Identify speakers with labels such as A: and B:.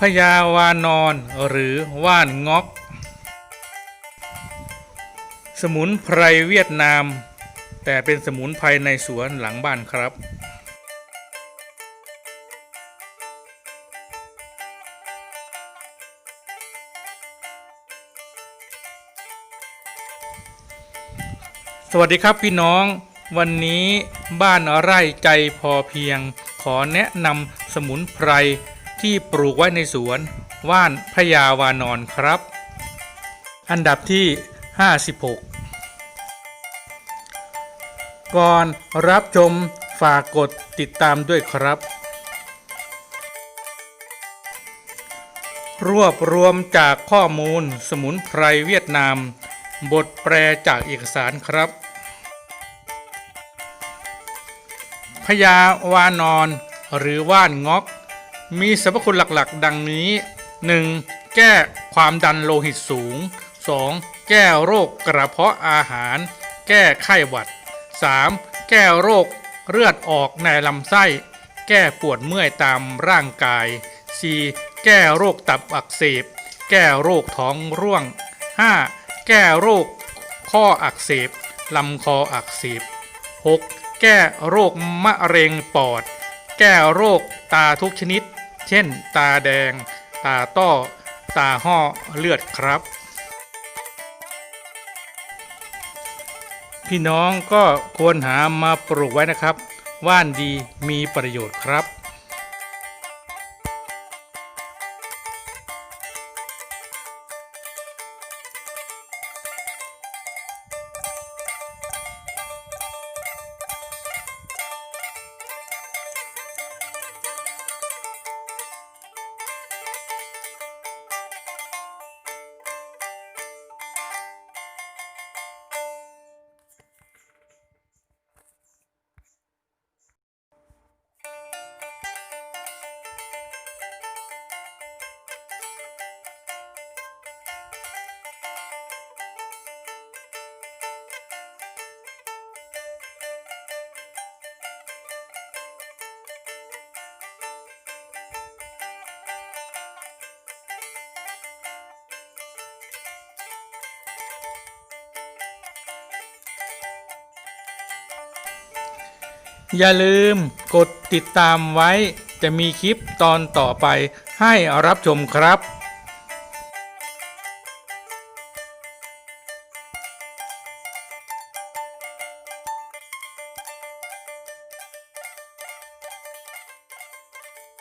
A: พญาวานอนหรือว่านงอก สมุนไพรเวียดนาม แต่เป็นสมุนไพรในสวนหลังบ้านครับ สวัสดีครับพี่น้อง วันนี้บ้านไร่ใจพอเพียง ขอแนะนำสมุนไพร ที่ปลูกไว้ในสวนว่านพญาวานอนครับ อันดับที่ 56 ก่อนรับชมฝากกดติดตามด้วยครับ รวบรวมจากข้อมูลสมุนไพรเวียดนาม บทแปลจากเอกสารครับพญาวานอนหรือว่านงอก มีสรรพคุณหลักๆ ดังนี้ 1. แก้ความดันโลหิตสูง 2. แก้โรคกระเพาะอาหาร แก้ไข้หวัด 3. แก้โรคเลือดออกในลำไส้ แก้ปวดเมื่อยตามร่างกาย 4. แก้โรคตับอักเสบ แก้โรคท้องร่วง 5. แก้โรคข้ออักเสบลำคออักเสบ 6. แก้โรคมะเร็งปอด แก้โรคตาทุกชนิด เช่น ตาแดง ตาต้อ ตาห่อเลือดครับ พี่น้องก็ควรหามาปลูกไว้นะครับ ว่านดีมีประโยชน์ครับ อย่าลืมกดติดตามไว้จะมีคลิปตอนต่อไปให้รับชมครับ